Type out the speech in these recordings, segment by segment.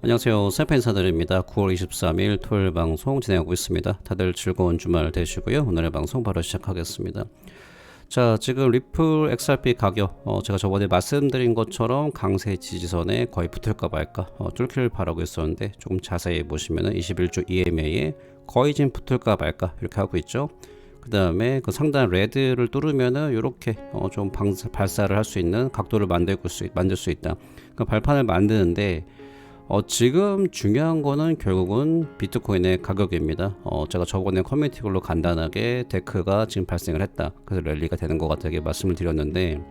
안녕하세요. 세파 인사드립니다. 9월 23일 토요일 방송 진행하고 있습니다. 다들 즐거운 주말 되시고요. 오늘의 방송 바로 시작하겠습니다. 자, 지금 리플 XRP 가격, 어, 제가 저번에 말씀드린 것처럼 강세 지지선에 거의 붙을까 말까, 어, 뚫기를 바라고 있었는데, 조금 자세히 보시면은 21주 EMA에 거의 지금 붙을까 말까, 이렇게 하고 있죠. 그 다음에 그 상단 레드를 뚫으면은 이렇게 어, 좀 방사, 발사를 할 수 있는 각도를 만들 수, 만들 수 있다. 그 발판을 만드는데, 어, 지금 중요한 거는 결국은 비트코인의 가격입니다. 어, 제가 저번에 커뮤니티 글로 간단하게 데크가 지금 발생을 했다. 그래서 랠리가 되는 것 같다게 말씀을 드렸는데,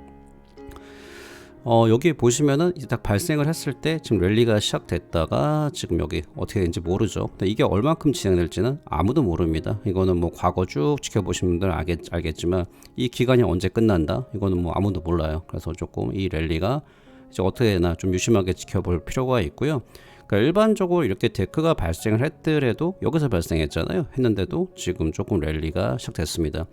어, 여기 보시면은 이제 딱 발생을 했을 때 지금 랠리가 시작됐다가 지금 여기 어떻게 되는지 모르죠. 근데 이게 얼만큼 진행될지는 아무도 모릅니다. 이거는 뭐 과거 쭉 지켜보신 분들 알겠, 알겠지만 이 기간이 언제 끝난다? 이거는 뭐 아무도 몰라요. 그래서 조금 이 랠리가 이제 어떻게 되나 좀 유심하게 지켜볼 필요가 있고요. 그러니까 일반적으로 이렇게 데크가 발생을 했더라도 여기서 발생했잖아요. 했는데도 지금 조금 랠리가 시작됐습니다.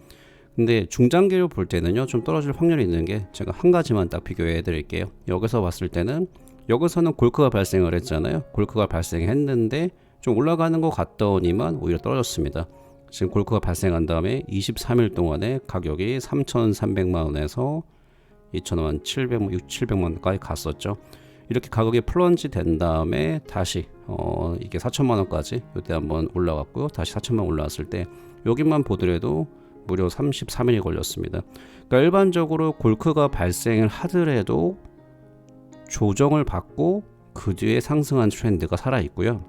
근데 중장기로 볼 때는요 좀 떨어질 확률이 있는 게 제가 한 가지만 딱 비교해 드릴게요 여기서 봤을 때는 여기서는 골크가 발생을 했잖아요 골크가 발생했는데 좀 올라가는 것 같더니만 오히려 떨어졌습니다 지금 골크가 발생한 다음에 23일 동안에 가격이 3,300만 원에서 2,000원, 700, 6, 700만 원까지 갔었죠 이렇게 가격이 플런지 된 다음에 다시 어 이게 4천만 원까지 이때 한번 올라갔고요 다시 4천만 원 올라왔을 때 여기만 보더라도 무려 33일이 걸렸습니다. 그러니까 일반적으로 골크가 발생을 하더라도 조정을 받고 그 뒤에 상승한 트렌드가 살아 있고요.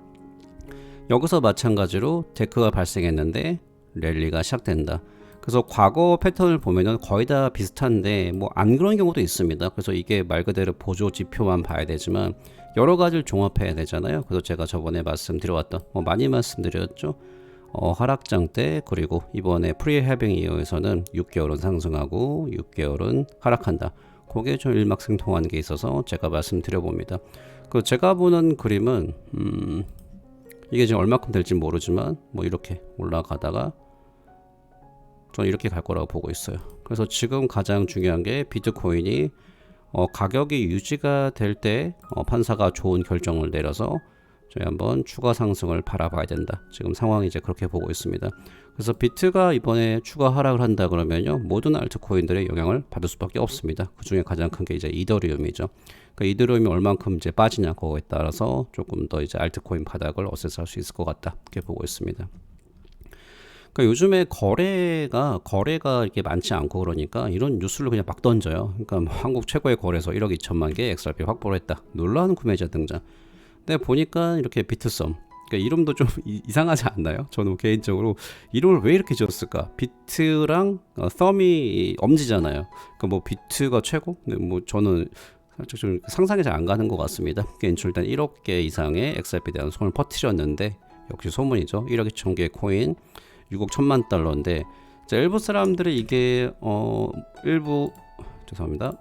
여기서 마찬가지로 데크가 발생했는데 랠리가 시작된다. 그래서 과거 패턴을 보면은 거의 다 비슷한데 뭐 안 그런 경우도 있습니다. 그래서 이게 말 그대로 보조 지표만 봐야 되지만 여러 가지를 종합해야 되잖아요. 그래서 제가 저번에 말씀드려왔던 뭐 많이 말씀드렸죠. 어, 하락장 때 그리고 이번에 프리 해빙 이어에서는 6개월은 상승하고 6개월은 하락한다. 그게 좀 일맥상통하는 게 있어서 제가 말씀드려 봅니다. 그 제가 보는 그림은 음, 이게 지금 얼마큼 될지 모르지만 뭐 이렇게 올라가다가 저는 이렇게 갈 거라고 보고 있어요. 그래서 지금 가장 중요한 게 비트코인이 어, 가격이 유지가 될때 어, 판사가 좋은 결정을 내려서 저희 한번 추가 상승을 바라봐야 된다. 지금 상황이 이제 그렇게 보고 있습니다. 그래서 비트가 이번에 추가 하락을 한다 그러면요 모든 알트코인들의 영향을 받을 수밖에 없습니다. 그 중에 가장 큰 게 이제 이더리움이죠. 그러니까 이더리움이 얼만큼 이제 빠지냐 그거에 따라서 조금 더 이제 알트코인 바닥을 어세스할 수 있을 것 같다. 이렇게 보고 있습니다. 그러니까 요즘에 거래가 거래가 이렇게 많지 않고 그러니까 이런 뉴스를 그냥 막 던져요. 그러니까 뭐 한국 최고의 거래소 1억 2천만 개 XRP 확보를 했다. 놀라운 구매자 등장. 근데 보니까 이렇게 비트썸 그러니까 이름도 좀 이상하지 않나요? 저는 개인적으로 이름을 왜 이렇게 지었을까? 비트랑 어, 썸이 엄지잖아요. 그러니까 뭐 비트가 최고? 뭐 저는 살짝 좀 상상이 잘 안 가는 것 같습니다. 개인적으로 일단 1억 개 이상의 XRP에 대한 소문을 퍼뜨렸는데 역시 소문이죠. 1억 2천 개의 코인 6억 1천만 달러인데 자, 일부 사람들이 이게 어 일부 죄송합니다.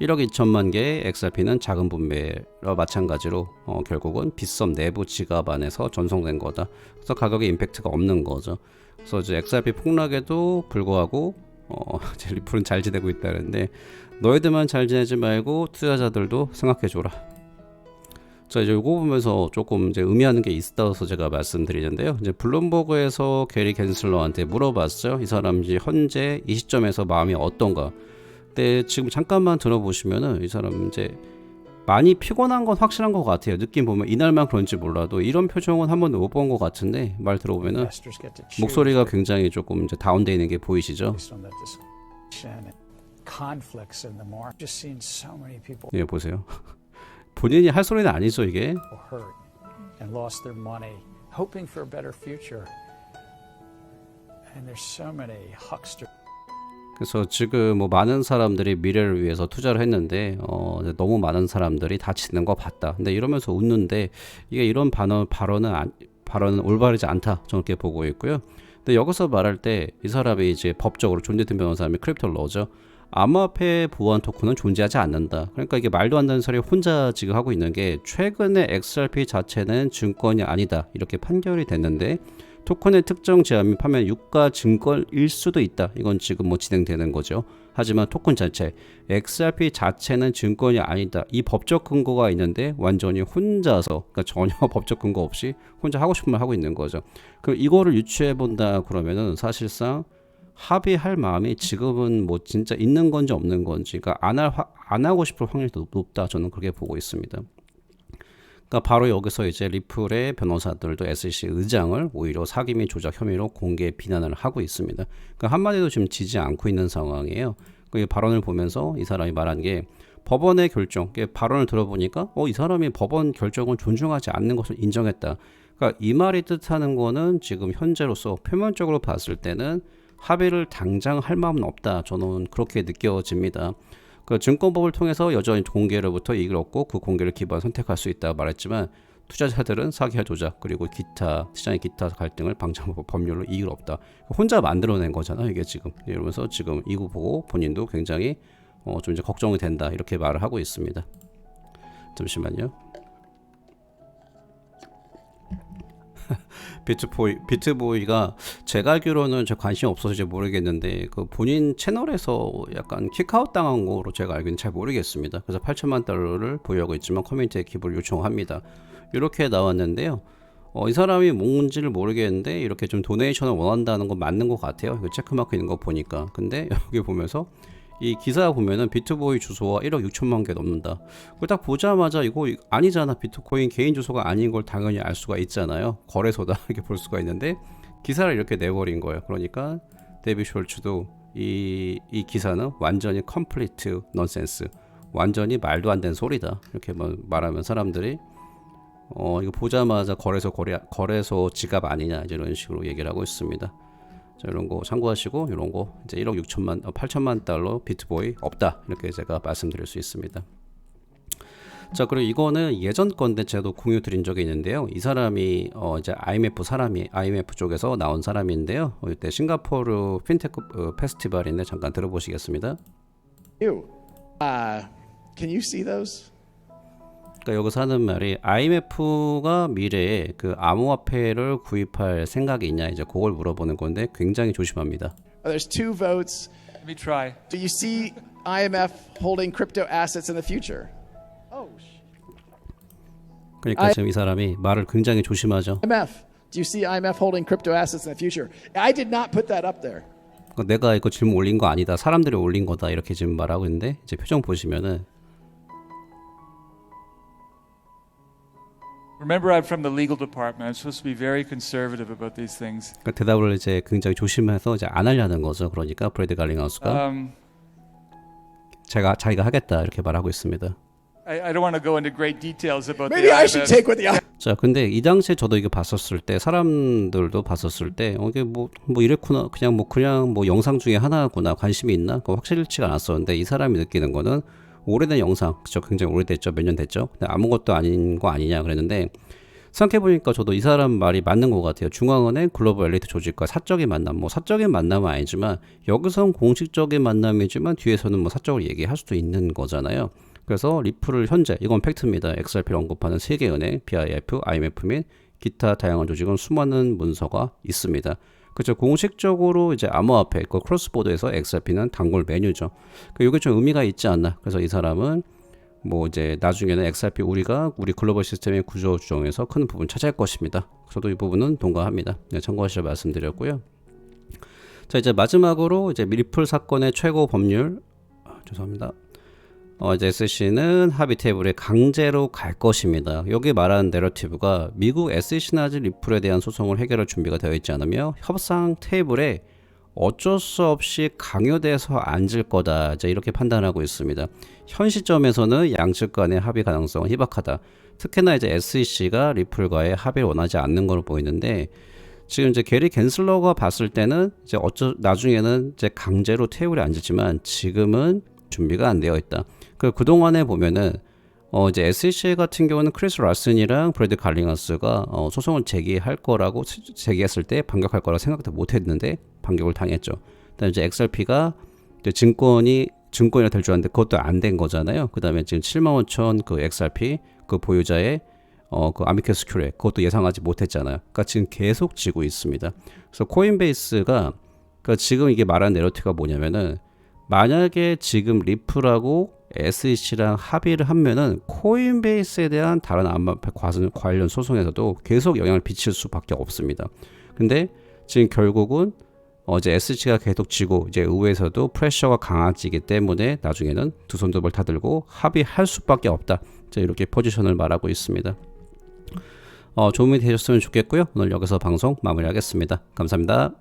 1억 2천만 개의 XRP는 작은 분배와 마찬가지로 어, 결국은 빗썸 내부 지갑 안에서 전송된 거다. 그래서 가격에 임팩트가 없는 거죠. 그래서 이제 XRP 폭락에도 불구하고 어, 제 리플은 잘 지내고 있다는데 너희들만 잘 지내지 말고 투자자들도 생각해줘라. 자 이제 이거 보면서 조금 이제 의미하는 게 있어서 제가 말씀드리는데요. 이제 블룸버그에서 게리 겐슬러한테 물어봤어요. 이 사람 이제 현재 이 시점에서 마음이 어떤가? 때 지금 잠깐만 들어보시면은 이 사람 이제 많이 피곤한 건 확실한 것 같아요. 느낌 보면 이날만 그런지 몰라도 이런 표정은 한 번도 못 본 것 같은데 말 들어보면은 목소리가 굉장히 조금 이제 다운돼 있는 게 보이시죠? 예 보세요. 본인이 할 소리는 아니죠 이게. and lost their money, hoping for a better future. And there's so many hucksters. 그래서 지금 뭐 많은 사람들이 미래를 위해서 투자를 했는데 어, 너무 많은 사람들이 다치는 거 봤다. 근데 이러면서 웃는데 이게 이런 발언 발언은 안, 발언은 올바르지 않다. 저는 그렇게 보고 있고요. 근데 여기서 말할 때 이 사람이 이제 법적으로 존재된 변호사님이 크립토를 넣어죠. 암호화폐 보안 토큰은 존재하지 않는다. 그러니까 이게 말도 안 되는 소리 혼자 지금 하고 있는 게 최근에 XRP 자체는 증권이 아니다. 이렇게 판결이 됐는데 토큰의 특정 제한이 파면 유가 증권일 수도 있다. 이건 지금 뭐 진행되는 거죠. 하지만 토큰 자체 XRP 자체는 증권이 아니다. 이 법적 근거가 있는데 완전히 혼자서 그러니까 전혀 법적 근거 없이 혼자 하고 싶은 말 하고 있는 거죠. 그 이거를 유추해 본다 그러면은 사실상 합의할 마음이 지금은 뭐 진짜 있는 건지 없는 건지 그러니까 안할 안 하고 싶을 확률이 더 높다 저는 그렇게 보고 있습니다. 그러니까 바로 여기서 이제 리플의 변호사들도 SEC 의장을 오히려 사기 및 조작 혐의로 공개 비난을 하고 있습니다. 그러니까 한마디도 지금 지지 않고 있는 상황이에요. 그 발언을 보면서 이 사람이 말한 게 법원의 결정, 발언을 들어보니까 어, 이 사람이 법원 결정을 존중하지 않는 것을 인정했다. 그러니까 이 말이 뜻하는 거는 지금 현재로서 표면적으로 봤을 때는 합의를 당장 할 마음은 없다. 저는 그렇게 느껴집니다. 그 증권법을 통해서 여전히 공개로부터 이익을 얻고 그 공개를 기반 선택할 수 있다 말했지만 투자자들은 사기와 조작 그리고 기타 시장의 기타 갈등을 방지하고 법률로 이익을 없다. 혼자 만들어낸 거잖아 이게 지금 이러면서 지금 이거 보고 본인도 굉장히 어, 좀 이제 걱정이 된다 이렇게 말을 하고 있습니다. 잠시만요. 비트보이 비트보이가 제가 알기로는 저 관심 없어서 모르겠는데 그 본인 채널에서 약간 킥아웃 당한 거로 제가 알기는 잘 모르겠습니다. 그래서 8천만 달러를 보유하고 있지만 커뮤니티에 기부를 요청합니다. 이렇게 나왔는데요. 어, 이 사람이 뭔지를 모르겠는데 이렇게 좀 도네이션을 원한다는 건 맞는 것 같아요. 체크마크 있는 거 보니까. 근데 여기 보면서 이 기사 보면은 비트보이 주소와 1억 6천만 개 넘는다. 그걸 딱 보자마자 이거 아니잖아. 비트코인 개인 주소가 아닌 걸 당연히 알 수가 있잖아요. 거래소다 이렇게 볼 수가 있는데 기사를 이렇게 내버린 거예요. 그러니까 데비 숄츠도 이, 이 기사는 완전히 컴플리트 넌센스. 완전히 말도 안 되는 소리다. 이렇게 뭐 말하면 사람들이 어 이거 보자마자 거래소 거래 거래소 지갑 아니냐 이런 식으로 얘기를 하고 있습니다. 자, 이런 거 참고하시고 이런 거 이제 1억 6천만 어, 8천만 달러 비트보이 없다 이렇게 제가 말씀드릴 수 있습니다. 자 그리고 이거는 예전 건데 제도 공유 드린 적이 있는데요. 이 사람이 어 이제 IMF 사람이 IMF 쪽에서 나온 사람인데요. 어, 이때 싱가포르 핀테크 어, 페스티벌인데 잠깐 들어보시겠습니다. you. Uh, can you see those? 그러니까 여기서 하는 말이 IMF가 미래에 그 암호화폐를 구입할 생각이 있냐 이제 그걸 물어보는 건데 굉장히 조심합니다. Oh, there's two votes. Let me try. Do you see IMF holding crypto assets in the future? Oh, sh- 그러니까 I- 지금 이 사람이 말을 굉장히 조심하죠. IMF. Do you see IMF holding crypto assets in the future? I did not put that up there. 그러니까 내가 이거 질문 올린 거 아니다. 사람들이 올린 거다. 이렇게 지금 말하고 있는데 이제 표정 보시면은 Remember, I'm from the legal department. I'm supposed to be very conservative about these things. 그 대답을 이제 굉장히 조심해서 이제 안 하려는 거죠. 그러니까 브래드 갈링하우스가 Um, 제가 자기가 하겠다 이렇게 말하고 있습니다. I, I don't want to go into great details about Maybe the I should IMF. take what the 자, 근데 이 당시에 저도 이거 봤었을 때 사람들도 봤었을 때 어, 이게 뭐 뭐 이랬구나 그냥 뭐 그냥 뭐 영상 중에 하나구나 관심이 있나 그 확실치가 않았었는데 이 사람이 느끼는 거는 오래된 영상 그죠 굉장히 오래됐죠 몇 년 됐죠 근데 아무것도 아닌 거 아니냐 그랬는데 생각해보니까 저도 이 사람 말이 맞는 것 같아요 중앙은행 글로벌 엘리트 조직과 사적인 만남 뭐 사적인 만남은 아니지만 여기선 공식적인 만남이지만 뒤에서는 뭐 사적으로 얘기할 수도 있는 거잖아요 그래서 리플을 현재 이건 팩트입니다. XRP를 언급하는 세계 은행, BIF, IMF 및 기타 다양한 조직은 수많은 문서가 있습니다. 그렇죠. 공식적으로 이제 암호화폐, 그 크로스보드에서 XRP는 단골 메뉴죠. 그 이게 좀 의미가 있지 않나. 그래서 이 사람은 뭐 이제 나중에는 XRP 우리가 우리 글로벌 시스템의 구조 조정에서 큰 부분 차지할 것입니다. 저도 이 부분은 동감합니다. 네, 참고하시라 말씀드렸고요. 자 이제 마지막으로 이제 리플 사건의 최고 법률 아, 죄송합니다. 어, 이제 SEC는 합의 테이블에 강제로 갈 것입니다. 여기 말하는 내러티브가 미국 SEC나 아직 리플에 대한 소송을 해결할 준비가 되어 있지 않으며 협상 테이블에 어쩔 수 없이 강요돼서 앉을 거다. 이제 이렇게 판단하고 있습니다. 현 시점에서는 양측 간의 합의 가능성은 희박하다. 특히나 이제 SEC가 리플과의 합의를 원하지 않는 걸로 보이는데 지금 이제 게리 겐슬러가 봤을 때는 이제 어쩌 나중에는 이제 강제로 테이블에 앉지만 지금은 준비가 안 되어 있다. 그 그동안에 보면은 어 이제 SEC 같은 경우는 크리스 라슨이랑 브래드 갈링하스가 어 소송을 제기할 거라고 스- 제기했을 때 반격할 거라고 생각도 못 했는데 반격을 당했죠. 그다음에 이제 XRP가 이제 증권이 증권이라 될 줄 알았는데 그것도 안 된 거잖아요. 그다음에 지금 7만 5천 그 XRP 그 보유자의 어그 아미케스 큐레 그것도 예상하지 못했잖아요. 그러니까 지금 계속 지고 있습니다. 그래서 코인베이스가 그러니까 지금 이게 말하는 내러티가 뭐냐면은 만약에 지금 리플하고 SEC랑 합의를 하면은 코인베이스에 대한 다른 암호화폐 관련 소송에서도 계속 영향을 미칠 수밖에 없습니다. 근데 지금 결국은 어제 SG가 계속 지고 이제 의회에서도 프레셔가 강해지기 때문에 나중에는 두손두발다 들고 합의할 수밖에 없다. 자, 이렇게 포지션을 말하고 있습니다. 어, 도움이 되셨으면 좋겠고요. 오늘 여기서 방송 마무리하겠습니다. 감사합니다.